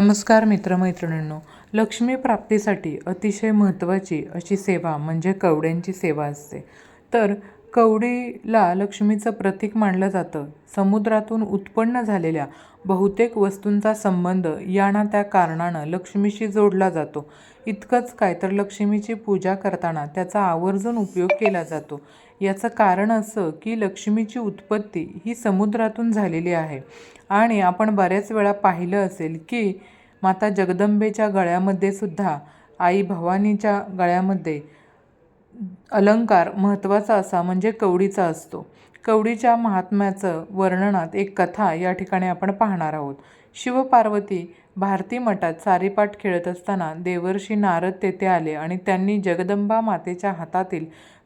नमस्कार मित्रमैत्रिणींनो लक्ष्मी प्राप्तीसाठी अतिशय महत्त्वाची अशी सेवा म्हणजे कवड्यांची सेवा असते. तर कवडीला लक्ष्मीचं प्रतीक मानलं जातं. समुद्रातून उत्पन्न झालेल्या बहुतेक वस्तूंचा संबंध या ना त्या कारणानं लक्ष्मीशी जोडला जातो. इतकंच काय तर लक्ष्मीची पूजा करताना त्याचा आवर्जून उपयोग केला जातो. याचं कारण असं की लक्ष्मीची उत्पत्ती ही समुद्रातून झालेली आहे. आणि आपण बऱ्याच वेळा पाहिलं असेल की माता जगदंबेच्या गळ्यामध्ये सुद्धा आई भवानीच्या गळ्यामध्ये अलंकार महत्त्वाचा असा म्हणजे कवडीचा असतो. कवडीच्या महात्म्याचं वर्णनात एक कथा या ठिकाणी आपण पाहणार आहोत. शिवपार्वती भारती मठात सारीपाठ खेळत असताना देवर्षी नारद तेथे आले आणि त्यांनी जगदंबा मातेच्या हातातील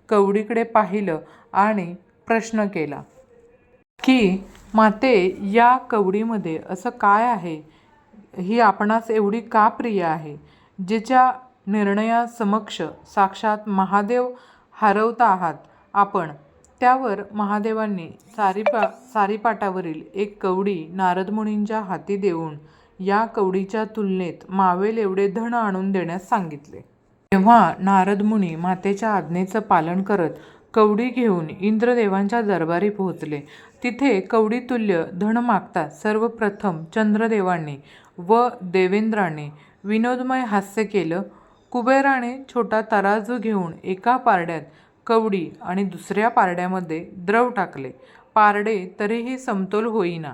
कवडीकडे पाहिलं आणि प्रश्न केला की माते या कवडीमध्ये असं काय आहे? ही आपणास एवढी का प्रिय आहे? जिच्या निर्णयासमक्ष साक्षात महादेव हरवता आहात. आपण त्यावर महादेवांनी सारीपा सारीपाटावरील एक कवडी नारदमुनींच्या हाती देऊन या कवडीच्या तुलनेत मावेल एवढे धन आणून देण्यास सांगितले. तेव्हा नारदमुनी मातेच्या आज्ञेचं पालन करत कवडी घेऊन इंद्रदेवांच्या दरबारी पोहोचले. तिथे कवडीतुल्य धन मागतात सर्वप्रथम चंद्रदेवांनी व देवेंद्राने विनोदमय हास्य केलं. कुबेराने छोटा तराजू घेऊन एका पारड्यात कवडी आणि दुसऱ्या पारड्यामध्ये द्रव टाकले. पारडे तरीही समतोल होईना.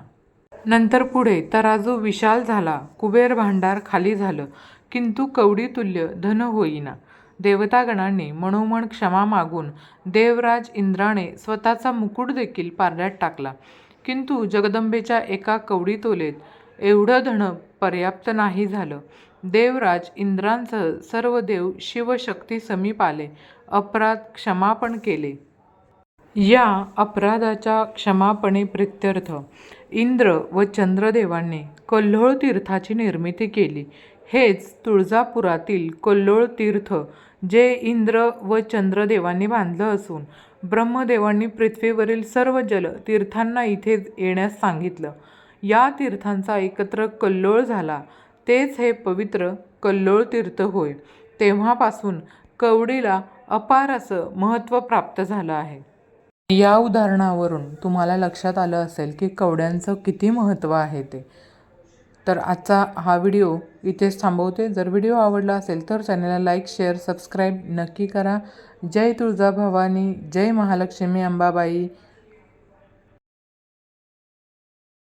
नंतर पुढे तराजू विशाल झाला. कुबेर भांडार खाली झालं. किंतु कवडी तुल्य धन होईना. देवतागणांनी मनोमन क्षमा मागून देवराज इंद्राने स्वतःचा मुकुट देखील पारड्यात टाकला. किंतु जगदंबेच्या एका कवडीतोलेत एवढं धन पर्याप्त नाही झालं. देवराज इंद्रांसह सर्व देव शिवशक्ती समीप आले. अपराध क्षमापण केले. या अपराधाच्या क्षमापणे प्रित्यर्थ इंद्र व चंद्रदेवांनी कल्होळ तीर्थाची निर्मिती केली. हेच तुळजापुरातील कल्लोळ तीर्थ जे इंद्र व चंद्रदेवांनी बांधलं असून ब्रह्मदेवांनी पृथ्वीवरील सर्व जल तीर्थांना इथे येण्यास सांगितलं. या तीर्थांचा एकत्र कल्लोळ झाला. तेच हे पवित्र कल्लोळ तीर्थ होय. तेव्हापासून कवडीला अपार असं महत्त्व प्राप्त झालं आहे. या उदाहरणावरून तुम्हाला लक्षात आलं असेल की कवड्यांचं किती महत्त्व आहे ते. तर आजचा हा व्हिडिओ इथेच थांबवते. जर व्हिडिओ आवडला असेल तर चॅनलला लाईक शेअर सबस्क्राईब नक्की करा. जय तुळजाभवानी जय महालक्ष्मी अंबाबाई.